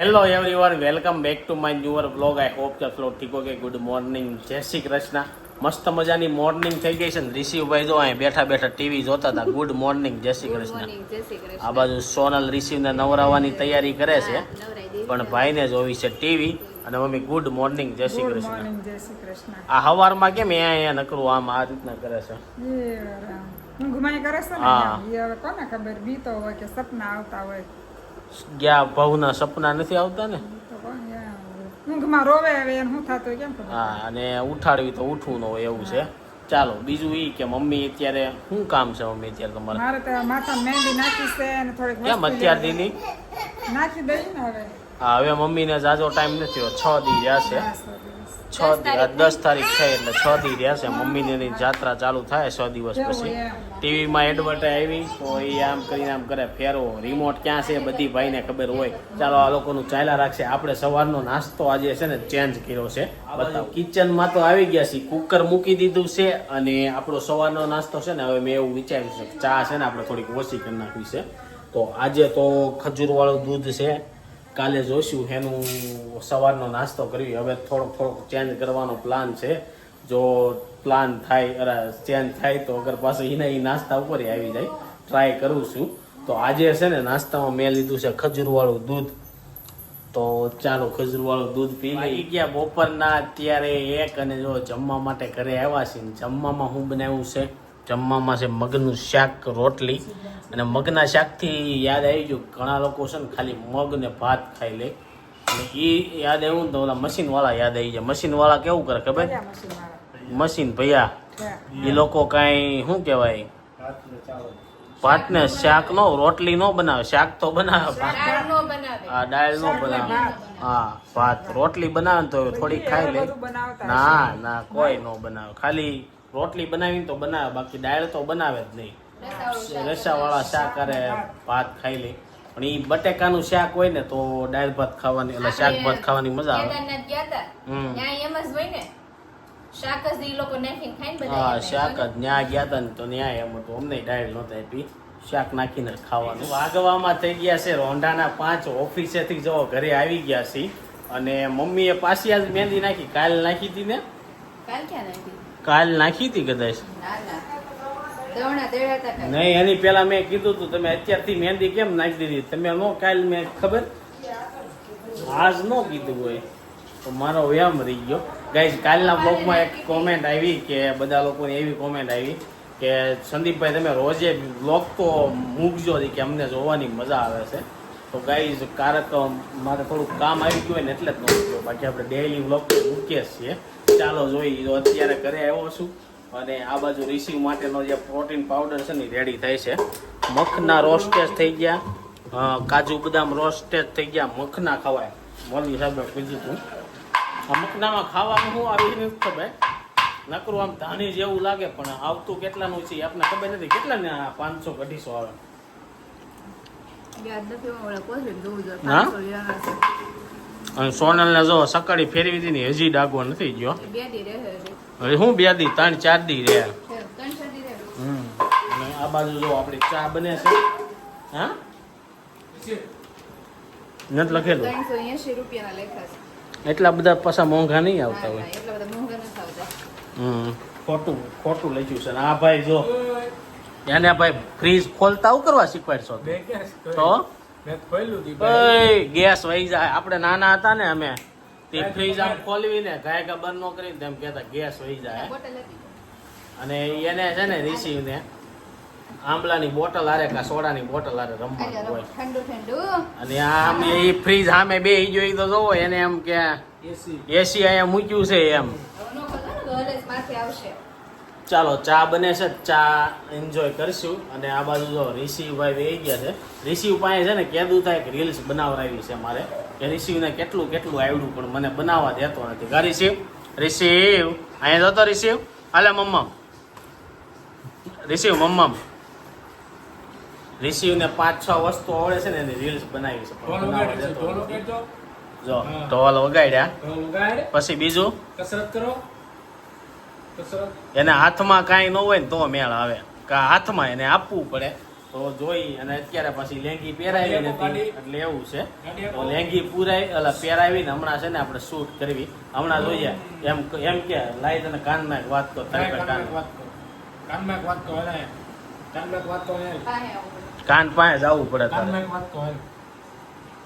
Hello everyone welcome back to my newer blog I hope કે flow ઠીક okay good morning જય શ્રી કૃષ્ણ. મસ્ત મજાની મોર્નિંગ થઈ ગઈ છે ને. ઋષિભાઈ જો અહીં બેઠા બેઠા ટીવી જોતા હતા. ગુડ મોર્નિંગ જય શ્રી કૃષ્ણ. આ બાજુ સોનલ રિસીવને નવરાવવાની તૈયારી કરે છે. પણ ભાઈને જોવી છે ટીવી. અને મમ્મી ગુડ મોર્નિંગ જય શ્રી કૃષ્ણ. આ હવારમાં કેમ અહીંયા અહીંયા નકરું આમ આ રીતના કરે છે? ઊંઘમાં કરે છે ને હા. કોને ખબર? બીતો હોય કે સપના આવતા હોય. ગયા ભવના સપના નથી આવતા ને? ઊંઘમાં રોવે આવે એને હું થતો કેમ હા અને ઉઠાડવી તો ઉઠવું ન હોય એવું છે. ચાલો બીજું ઈ કે મમ્મી અત્યારે શું કામ છે મમ્મી અત્યારે તમારે? મારે તો માથા મહેંદી નાખી છે અને થોડીક કેમ અત્યારે. દીની? નાખી દઈ ને હવે. હા હવે મમ્મીને જાજો ટાઈમ નથી છ દી રહ્યા છે દસ તારીખ થઈ. એટલે છ દી રહેશે મમ્મીની જાત્રા ચાલુ થાય છ દિવસ પછી. ટીવીમાં એડવર્ટાઈ આવી તો એ આમ કરીને આમ કરે ફેરો. રિમોટ ક્યાં છે? બધી ભાઈને ખબર હોય. ચાલો આ લોકોનું ચાલ્યા રાખશે. આપણે સવારનો નાસ્તો આજે છે ને ચેન્જ કર્યો છે. બતાવો. કિચનમાં તો આવી ગયા છે કુકર મૂકી દીધું છે અને આપણો સવારનો નાસ્તો છે ને હવે મેં એવું વિચાર્યું છે કે ચા છે ને આપણે થોડીક ઓછી કરી નાખવી છે. તો આજે તો ખજૂરવાળું દૂધ છે. કાલે જોઈશું એનું સવારનો નાસ્તો કરવી હવે થોડોક થોડોક ચેન્જ કરવાનો પ્લાન છે. જો પ્લાન થાય, અરે ચેન્જ થાય તો અગર પાસે એના એ નાસ્તા ઉપર આવી જાય. ટ્રાય કરું છું. તો આજે છે ને નાસ્તામાં મેં લીધું છે ખજૂરવાળું દૂધ. તો ચાલો ખજૂરવાળું દૂધ પી લઈ ગયા બપોરના, અત્યારે એક અને જો જમવા માટે ઘરે આવ્યા છીએ જમવામાં હું બનાવ્યું છે? જમવામાં છે મગનું શાક રોટલી. અને મગના શાકથી યાદ આવી ગયું ઘણા લોકો છે ને ખાલી મગ ને ભાત ખાઈ લે. અને એ યાદ આવ્યું ને તો ઓલા મશીનવાળા યાદ આવી જાય મશીનવાળા કેવું કરે ખબર? ભાઈ મશીન ભૈયા. એ લોકો કાંઈ શું કહેવાય? ભાતને શાક નો રોટલી નો બનાવે. શાક તો બનાવે ભાત. દાળ નો બનાવે. આ દાળ નો બનાવે. હા ભાત. રોટલી બનાવે ને તો થોડી ખાઈ લે. ના ના કોઈ નો બનાવે. ખાલી રોટલી બનાવીને તો બનાવે બાકી દાળ તો બનાવે જ નહીં. રસાવાળા શાક અરે ભાત ખાઈ લે. પણ એ બટેકાનું શાક હોય ને તો દાળ ભાત ખાવાની એટલે શાક ભાત ખાવાની મજા આવે. શાક જ લોકો નાખીને ખાઈને હા શાક જ. ન્યા ગયા હતા ને તો ન્યા એમ હતું અમને દાળ નહોતા આપી. શાક નાખીને ખાવાનું. વાગવામાં થઈ ગયા છે રોંઢાના પાંચ. ઓફિસેથી જો ઘરે આવી ગયા છે અને મમ્મીએ પાછી આજ મહેંદી નાખી કાલ નાખી હતી ને ને. કાલ ક્યાં નાખી? કાલ નાખી હતી કદાચ? હતા. નહીં એની પેલા મેં કીધું તું તમે અત્યારથી મહેંદી કેમ નાખી દીધી? તમે નો કાલ મેં ખબર? આજ નો કીધું હોય. તો મારો વ્યામ રહી ગયો. ગાઈઝ કાલના બ્લોગમાં એક કોમેન્ટ આવી કે બધા લોકોની એવી કોમેન્ટ આવી કે સંદીપભાઈ તમે રોજે બ્લોગ તો મૂકજો કે અમને જોવાની મજા આવે છે. તો ગાઈઝ કારક મારે થોડુંક કામ આવી ગયું હોય ને એટલે જ ન મૂક્યો. બાકી આપણે ડેઇલી બ્લોગ મૂકીએ છીએ. ચાલો જોઈ તો અત્યારે ઘરે આવ્યો છું અને આ બાજુ રિસીવ માટેનો જે પ્રોટીન પાવડર છે ને રેડી થાય છે. મખના રોસ્ટેજ થઈ ગયા. કાજુ બદામ રોસ્ટેજ થઈ ગયા. મખના ખવાય. મોલી સાહેબે કીધું હતું. આ મખનામાં ખાવાનું શું આવી નથી ખબર. નકરું આમ ધાણી જેવું લાગે પણ આવતું કેટલાનું છે એ આપણને ખબર નથી. કેટલા ને પાંચસો અઢીસો આવે? હું? અને સોનલને જો સકાળી ફેરવી હતી ને હજી ડાગો નથી ગયો. એ બે દી રહે છે. હવે હું બે દી? ત્રણ ચાર દી રહે. હમ. આ બાજુ જો આપણી ચા બને છે. હા? નથી લખેલું? એટલા બધા પાછા મોંઘા નહીં આવતા હોય. ના, એટલા બધા મોંઘા નથી આવતા. હમ. ખોટું ખોટું લખ્યું છે. ને આ ભાઈ જો એને ભાઈ ફ્રીજ ખોલતા આવું કરવા શીખવાડશો? તો? ગેસ વહી જાય. આપણે નાના હતા ને અમે તે ફ્રીજ આમ ખોલવીને ગાય કા બંધ ન કરીને તેમ કહેતા ગેસ વહી જાય. અને એને છે ને રિસીવને આંબલાની બોટલ આરે કા સોડાની બોટલ આરે રમવાનું હોય. ઠંડુ ઠંડુ. અને આમ એ ફ્રીજ સામે બે જોઈ તો જોવો એને એમ કે એસી એસી અહીંયા મૂક્યું છે એમ. આવશે. ચાલો ચા બને છે ચા એન્જોય કરશું. અને આ બાજુ જો રિસીવભાઈ વહી ગયા છે. રિસીવ પાસે છે ને કેદું થાય કે રીલ્સ બનાવરાવી છે મારે. કે રિસીવને કેટલું કેટલું આવડ્યું પણ મને બનાવવા દેતો નથી. ગા રિસીવ રિસીવ અહીંયા જતો રિસીવ હાલે મમ્મમ. રિસીવ મમ્મમ. રિસીવને પાંચ છ વસ્તુ આવડે છે ને એની રીલ્સ બનાવી છે. પણ. જો ઢોલ વગાડ્યા પછી બીજું? કસરત કરો. એને હાથમાં કાંઈ ન હોય ને તો મેળ આવે. કા હાથમાં એને આપવું પડે. તો જોઈ અને અત્યારે પછી લેંગી પહેરાવી નથી એટલે એવું છે. તો લેંગી પૂરાય એટલે પહેરાવીને હમણાં છે ને આપણે શૂટ કરવી. હમણાં જોઈએ. એમ એમ કે લાઈ તને કાનમાં એક વાત તો તારી કાન. કાનમાં એક વાત તો કાનમાં એક વાત તો પાસે આવું. કાન પાસે જવું પડે તારે. કાનમાં એક વાત તો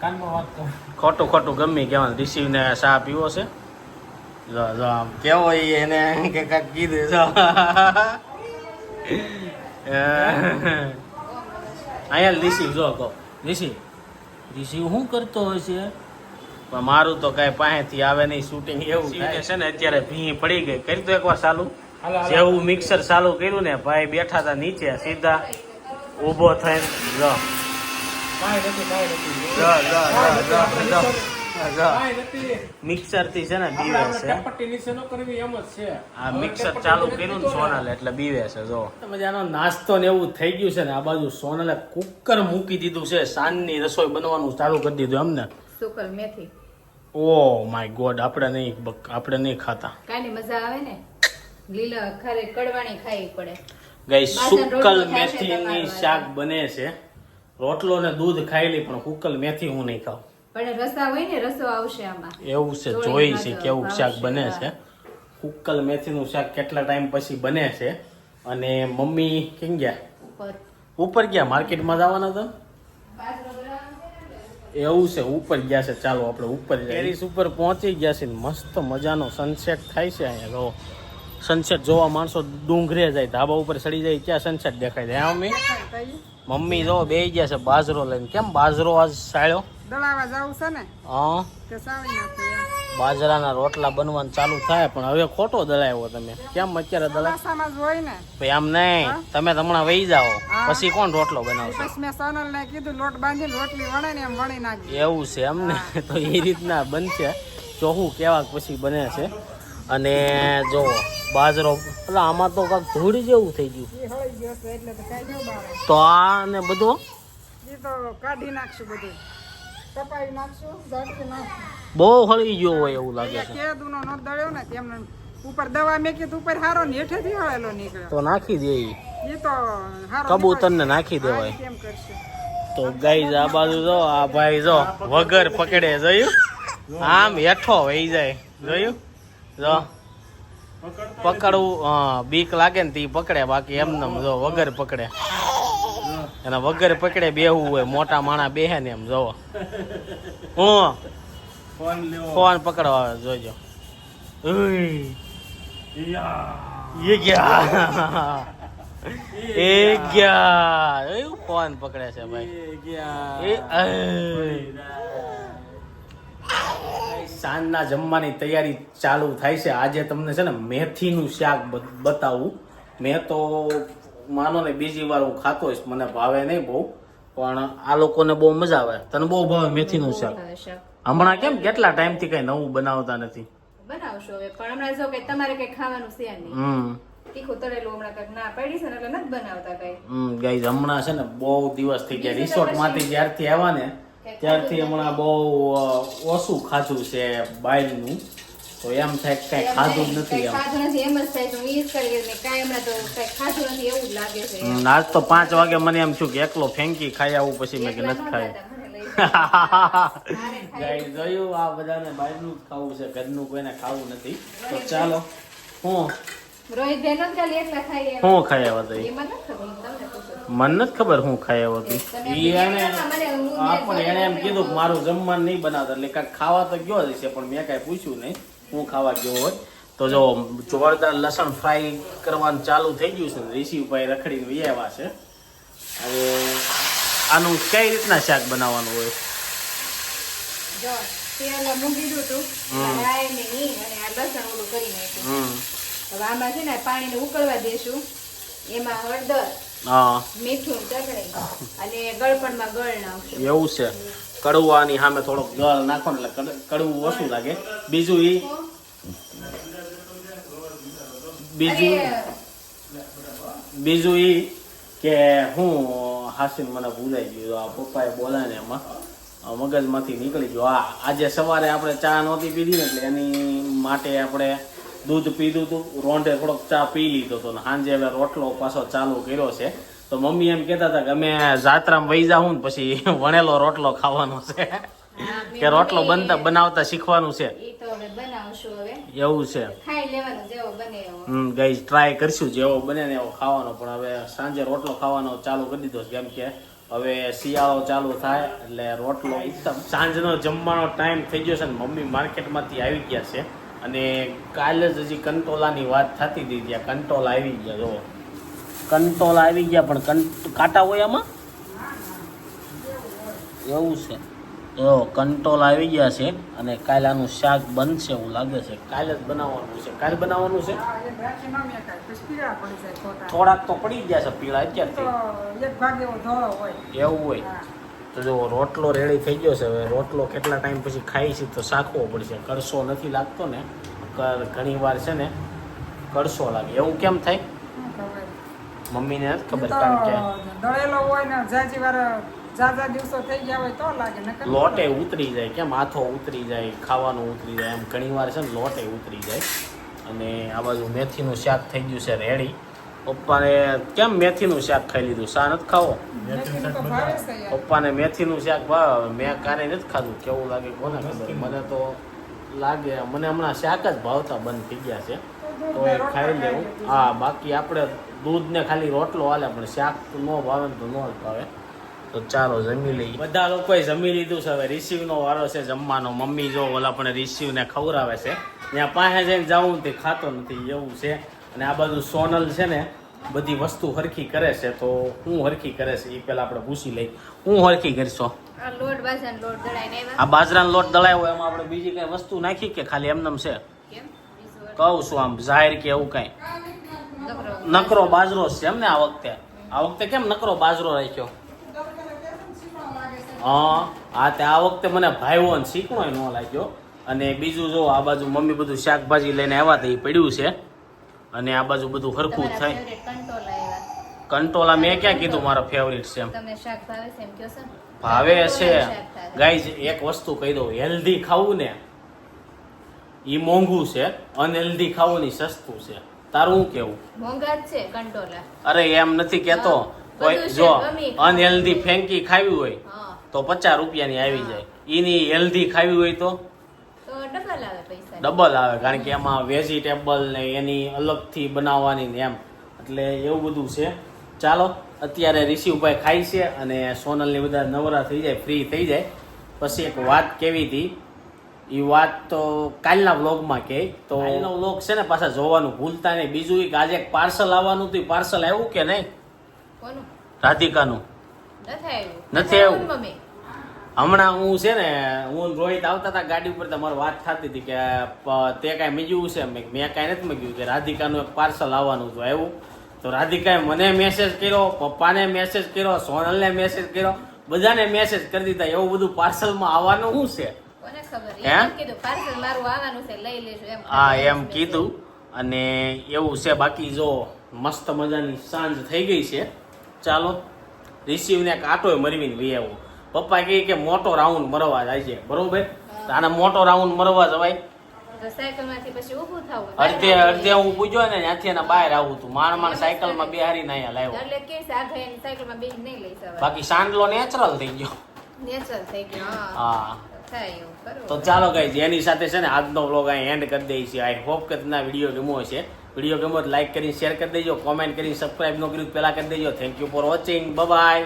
કાનમાં વાત તો ખોટું ખોટું ગમે કહેવાનું રિસીવને ચા પીવો છે. જો જો આમ કેવો એને કે કાંઈક કીધું જો. અહીંયા રિસીવ જો કહો. રિસીવ રિસીવ શું કરતો હોય છે? પણ મારું તો કાંઈ પાસેથી આવે નહીં શૂટિંગ એવું થાય. છે ને અત્યારે ભીં પડી ગઈ. કરી તો એકવાર ચાલુ. જેવું મિક્સર ચાલુ કર્યું ને ભાઈ બેઠા હતા નીચે સીધા ઊભો થઈને જો. મિક્સરથી છે ને બીવે છે. ટપટ્ટી નીચે ન કરવી એમ જ છે. આ મિક્સર ચાલુ કર્યું ને સોનલ એટલે બીવે છે જો. મજાનો નાસ્તો ને એવું થઈ ગયું છે ને આ બાજુ સોનલે કુકર મૂકી દીધું છે સાંજની રસોઈ બનવાનું ચાલુ કરી દીધું એમને. સુકલ મેથી. ઓ માય ગોડ આપણે નહીં બક- આપણે નહીં ખાતા. કાંઈ મજા આવે ને? લીલા ખારે કડવાણી ખાવી પડે. ગઈ સુકલ મેથીની શાક બને છે. રોટલો ને દૂધ ખાઈ પણ કુકલ મેથી હું નહીં ખાઉં. પણ રસા હોય ને રસો આવશે આમાં. એવું છે જોઈ છે કેવું શાક બને છે. કુકલ મેથીનું શાક કેટલા ટાઈમ પછી બને છે? અને મમ્મી કેમ ગયા? ઉપર. ગયા? માર્કેટમાં જવાના હતા? એવું છે ઉપર ગયા છે. ચાલો આપણે ઉપર ટેરિસ ઉપર પહોંચી ગયા છે મસ્ત મજાનો સનસેટ થાય છે અહીંયા. જો સનસેટ જોવા માણસો ડુંગરે જાય ધાબા ઉપર ચડી જાય ક્યાં સનસેટ દેખાય? છે મમ્મી? મમ્મી જો બે ગયા છે બાજરો લઈને. કેમ બાજરો આજ સાળ્યો? દળાવા જવું છે ને હા. તે સાવી નાખું બાજરાના રોટલા બનવાનું ચાલુ થાય પણ હવે ખોટો દળાવ્યો તમે. કેમ અત્યારે દળાવ જ હોય ને. ભાઈ આમ નહીં. તમે હમણાં વહી જાઓ. પછી કોણ રોટલો બનાવશે? પછી મેં સોનલ ને કીધું લોટ બાંધીને રોટલી વણે ને એમ વણી નાખી એવું છે એમ ને? તો એ રીતના બનશે. ચોહું કેવા પછી બને છે. અને જો બાજરો એટલે આમાં તો કાંઈક ધૂળ જેવું થઈ ગયું. તો આ ને બધું? કાઢી નાખશું બધું. કપાઈ નાખશું ઝાટકી નાખશું. બહુ હળી ગયો હોય એવું લાગે છે. કેદુનો નો દળ્યો ને તેમને ઉપર દવા મેકી ઉપર હારો ને હેઠેથી હળેલો નીકળ્યો. તો નાખી દે એ તો હારો કબૂતરને નાખી દેવાય. કેમ કરશે? તો ગાઈઝ આ બાજુ જો આ ભાઈ જો વગર પકડે જોયું? આમ હેઠો વહી જાય. જોયું? જો. પકડવું હા બીક લાગે ને તે પકડે બાકી એમને જો વગર પકડે. અને વગર પકડે બેહવું હોય મોટા માણા બેહે ને એમ જોવો. હું? ફોન પકડવા આવે જોજો. એ ગયા. એ ગયા. એવું ફોન પકડે છે ભાઈ. એ સાંજના જમવાની તૈયારી ચાલુ થાય છે. આજે તમને છે ને મેથીનું શાક બતાવું. મેં તો માનો ને બીજી વાર હું ખાતો હોઈશ મને ભાવે નહીં બહુ પણ આ લોકોને બહુ મજા આવે. તને બહુ ભાવે મેથીનું શાક? હવે શાક. હમણાં કેમ? કેટલા ટાઈમથી કઈ નવું બનાવતા નથી? બનાવશો હવે પણ હમણાં જો કે તમારે કઈ ખાવાનું છે નહીં. તીખું તળેલું હમણાં કંઈક ના પડી છે ને એટલે નથી બનાવતા કઈ. હમ ગાઈઝ હમણાં છે ને બહુ દિવસ થઈ ગયા. રિસોર્ટમાંથી જ્યારથી આવ્યા ને ત્યારથી હમણાં બહુ ઓછું ખાધું છે બાયનું તો એમ થાય કઈ ખાધું જ નથી એમ. ખાધું નથી એમ. જ થાય હું ઈ જ કરી કે કાંઈ હમણાં તો કઈ ખાધું નથી એવું જ લાગે છે આજ તો પાંચ વાગે મને એમ થયું કે એકલો ફેંકી ખાઈ આવું પછી મેં કે નથી ખાય જાય. આ બધાને બહારનું જ ખાવું છે ઘરનું કોઈને ખાવું નથી. તો ચાલો હું. હું ખાઈ આવ્યા હતા મને નથી ખબર હું ખાઈ આવ્યો હતી પણ એને એમ કીધું કે મારું જમવાનું નહીં બનાવતા એટલે કાંઈક ખાવા તો ગયો જ છે પણ મેં કાંઈ પૂછ્યું નહીં. હું ખાવા ગયો હોત તો જો જોરદાર લસણ ફ્રાય કરવાનું ચાલુ થઈ ગયું છે ઋષિભાઈ રખડીને વિયાવા છે. હવે આનું કઈ રીતના શાક બનાવવાનું હોય? જો તેલ મૂકી દીધું હતું. ને અને આ લસણ ઓલું કરી નાખ્યું. હવે આમાં છે ને પાણીને ઉકળવા દેશું. એમાં હળદર મીઠું ચટણી અને ગળપણમાં ગળ નાખશું. એવું છે. કડવાની સામે થોડોક ગળ નાખો ને એટલે કડ- કડવું ઓછું લાગે. બીજું એ બીજું બીજું એ કે હું હાસીન મને ભૂલાઈ ગયું. આ પપ્પાએ બોલાય ને એમાં. મગજમાંથી નીકળી ગયો. આ આજે સવારે આપણે ચા નહોતી પીધી ને એટલે એની માટે આપણે દૂધ પીધું હતું રોંઢે થોડોક ચા પી લીધો હતો ને સાંજે હવે રોટલો પાછો ચાલુ કર્યો છે. તો મમ્મી એમ કહેતા હતા કે અમે જાત્રામાં વહી જાઉં ને પછી વણેલો રોટલો ખાવાનો છે. કે રોટલો બનતા બનાવતા શીખવાનું છે. એવું છે. હમ ગઈ ટ્રાય કરશું જેવો બને ને એવો ખાવાનો પણ હવે સાંજે રોટલો ખાવાનો ચાલુ કરી દીધો કેમ કે હવે શિયાળો ચાલુ થાય એટલે રોટલો એકદમ સાંજનો જમવાનો ટાઈમ થઈ ગયો છે ને મમ્મી માર્કેટમાંથી આવી ગયા છે. અને કાલે જ હજી કંટોલાની વાત થતી હતી ત્યાં કંટોલા આવી ગયા જો કંટોલા આવી ગયા, પણ કંટ હોય આમાં? એવું છે. જો કંટોલ આવી ગયા છે અને કાલે આનું શાક બનશે એવું લાગે છે. કાલે જ બનાવવાનું છે. કાલે બનાવવાનું છે. થોડાક તો પડી ગયા છે પીળા અત્યારથી. એવો હોય. એવું તો જો રોટલો રેડી થઈ ગયો છે. હવે રોટલો કેટલા ટાઈમ પછી ખાઈ છે તો શાખવો પડશે. કડસો નથી લાગતો ને. ઘણી વાર છે ને કડસો લાગે. એવું કેમ થાય? મમ્મીને ખબર કારણ કે દળેલો હોય ને જાજી વાર જાજા દિવસો થઈ ગયા હોય તો લાગે નકર લોટે ઉતરી જાય કેમ હાથો ઉતરી જાય ખાવાનું ઉતરી જાય એમ ઘણી વાર છે ને લોટે ઉતરી જાય. અને આ બાજુ મેથીનું શાક થઈ ગયું છે રેડી પપ્પાને કેમ મેથીનું શાક ખાઈ લીધું? શા નથી ખાવો? પપ્પાને મેથીનું શાક ભાવ. મેં કારે નથી ખાધું. કેવું લાગે કોને ખબર? મને તો લાગે મને હમણાં શાક જ ભાવતા બંધ થઈ ગયા છે. તો એ ખાઈ લેવું હા. બાકી આપણે દૂધને ખાલી રોટલો હાલે પણ શાક તો ન ભાવે તો ન જ ભાવે. તો ચાલો જમી લઈએ. બધા લોકોએ જમી લીધું છે. હવે રિસીવનો વારો છે જમવાનો. મમ્મી જો ઓલા પણ રિસીવને ખવડાવે છે. ત્યાં પાસે જઈને જાઉં તે ખાતો નથી એવું છે. અને આ બાજુ સોનલ છે ને બધી વસ્તુ હરખી કરે છે. તો હું હરખી કરે છે? એ પેલા આપણે પૂછી લઈ હું હરખી કરશો? આ બાજરાનો લોટ દળાયો એમાં આપણે બીજી કઈ વસ્તુ નાખી કે ખાલી એમનેમ છે? કહું છું આમ જાહેર કે એવું કઈ. નકરો બાજરો છે એમ ને આ વખતે. આ વખતે કેમ નકરો બાજરો રાખ્યો? હા હા તે આ વખતે મને ભાઈઓ ને શીખણો ન લાગ્યો. અને બીજું જો આ બાજુ મમ્મી બધું શાકભાજી લઈને આવ્યા હતા એ પડ્યું છે. અને આ બાજુ બધું હરખું થાય. કંટોલા મેં ક્યાં કીધું મારો ફેવરિટ છે એમ? ભાવે છે. ગાઈઝ એક વસ્તુ કહી દઉં હેલ્ધી ખાવું ને એ મોંઘું છે અનહેલ્ધી ખાવું ની સસ્તું છે. તારું શું કેવું? મોંઘા જ છે કંટોલા અરે એમ નથી કેતો. કોઈ જો. અનહેલ્ધી ફેંકી ખાવી હોય તો પચાસ રૂપિયાની આવી જાય. એની હેલ્ધી ખાવી હોય તો? ડબલ આવે કારણ કે એમાં વેજીટેબલ ને એની અલગથી બનાવવાની ને એમ. એટલે એવું બધું છે. ચાલો અત્યારે ઋષિભાઈ ખાય છે અને સોનલની બધા નવરા થઈ જાય ફ્રી થઈ જાય. પછી એક વાત કેવી હતી એ વાત તો કાલના વ્લોગમાં કહે તો કાલનો વ્લોગ છે ને પાછા જોવાનું ભૂલતા નહીં. બીજું એક આજે એક પાર્સલ આવવાનું હતું. પાર્સલ આવ્યું કે નહીં? કોનું? રાધિકાનું. નથી આવ્યું. નથી હમણાં હું છે ને હું રોહિત આવતા હતા ગાડી ઉપર તમારી વાત થતી હતી કે તે કાંઈ મીજ્યું છે? મેં મેં કાંઈ નથી મગ્યું કે રાધિકાનું એક પાર્સલ આવવાનું હતું આવ્યું. તો રાધિકાએ મને મેસેજ કર્યો પપ્પાને મેસેજ કર્યો સોનલને મેસેજ કર્યો. બધાને મેસેજ કરી દીધા. એવું બધું પાર્સલમાં આવવાનું શું છે? હે? એમ કીધું પાર્સલ મારું આવવાનું છે લઈ લેજો. એમ હા એમ કીધું. અને એવું છે બાકી જો મસ્ત મજાની સાંજ થઈ ગઈ છે. ચાલો રિસીવને આટોય મરવીને વી આવું. પપ્પા કહે કે મોટો રાઉન્ડ મરવા જાય છે. બરોબર? આને મોટો રાઉન્ડ મરવા જવાય. અડધે અડધે હું પૂછ્યો ને ત્યાંથી એના બહાર આવું તું. માણ માણ લાવ્યો. સાયકલમાં લઈ સવારે બાકી સાંડલો નેચરલ થઈ ગયો. નેચરલ થઈ ગયું હા. તો ચાલો ગાઈઝ, એની સાથે છે ને આજનો વ્લોગ અહીં એન્ડ કરી દઈએ છીએ. આઈ હોપ કે તમને વીડિયો ગમ્યો હશે. વીડિયો ગમ્યો તો લાઈક કરીને શેર કરી દેજો કોમેન્ટ કરીને સબસ્ક્રાઈબ ન કર્યું પહેલા કરી દેજો. Thank you for watching bye